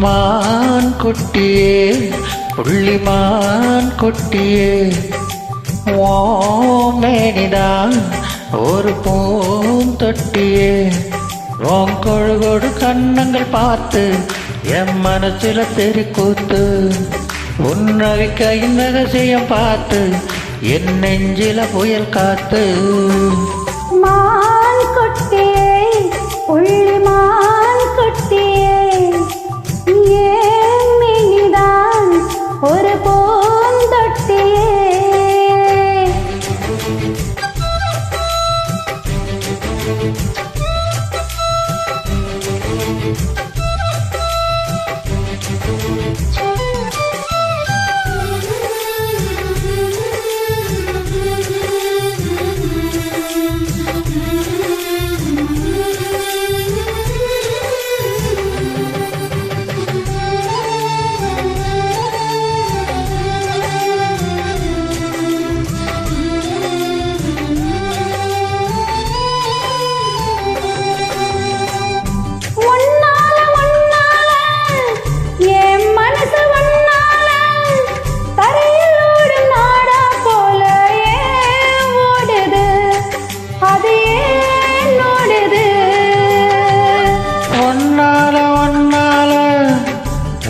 மான் குட்டியே புள்ளிமான் கொட்டியே. ஓமேனிதான் ஒரு பூம் தொட்டியே. ஓம் கொழுகோடு கண்ணங்கள் பார்த்து என் மனசுல தெருக்கூத்து உன்னவிக்கையின் ரகசியம் பார்த்து என் நெஞ்சில புயல் காத்து. மான் குட்டியே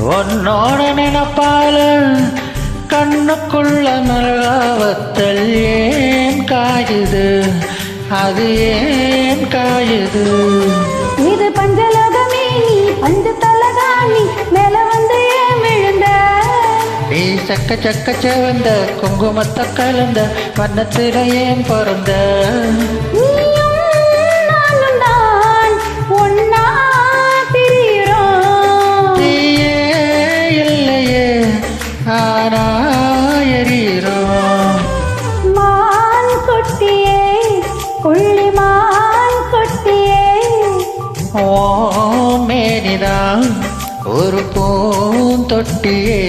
உன்னோட நினப்பால கண்ணுக்குள்ள நல்காவத்தல் ஏன் காயுது? அது ஏன் காயுது? இது பஞ்சலோகமே நீ பஞ்ச தலகாணி மேல வந்து ஏன் விழுந்த? நீ சக்க சக்க செவந்த குங்குமத்தை கலந்த வண்ணத்தில ஏன் பிறந்த? ஒரு பூந்தொட்டியே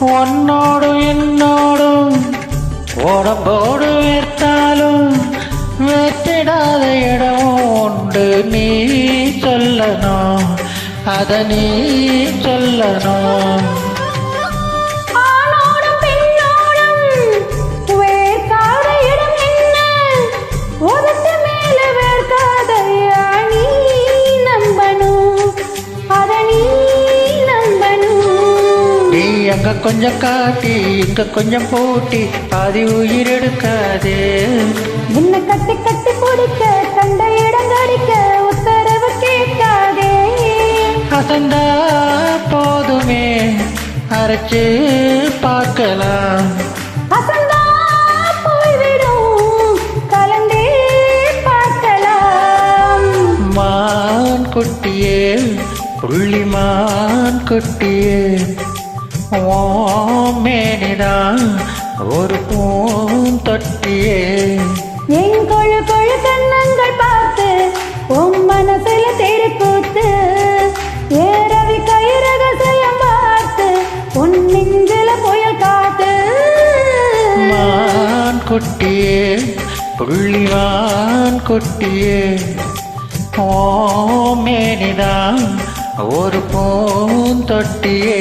உன்னோடும் என்னோடும் உடம்போடு வேர்த்தாலும் வேத்திடாத இடம் உண்டு. நீ சொல்லணும். அத நீ சொல்லணும். அங்க கொஞ்சம் காட்டி இங்க கொஞ்சம் போட்டி. பாதி உயிர் எடுக்காதே. என்ன கட்டி கட்டி பிடிக்க கண்ட இடம் உத்தரவு கேட்காதே. அசந்தா போதுமே அரைச்சு பார்க்கலாம். அசந்தா போய்விடும் கலந்தே பார்க்கலாம். மான் குட்டியே புள்ளிமான் குட்டியே ஓ மேனிதான் ஒரு பூந்தொட்டியே என் கொழு கொழு கண்ணங்கள் பார்த்து உன் மனசுல தெருக்கூத்து ஏறவி கை ரகசியம் பார்த்து உன் நெஞ்சில புயல் காத்து. மான் குட்டியே புள்ளிமான் குட்டியே. ஓ மேனிதான் ஒரு பூந்தொட்டியே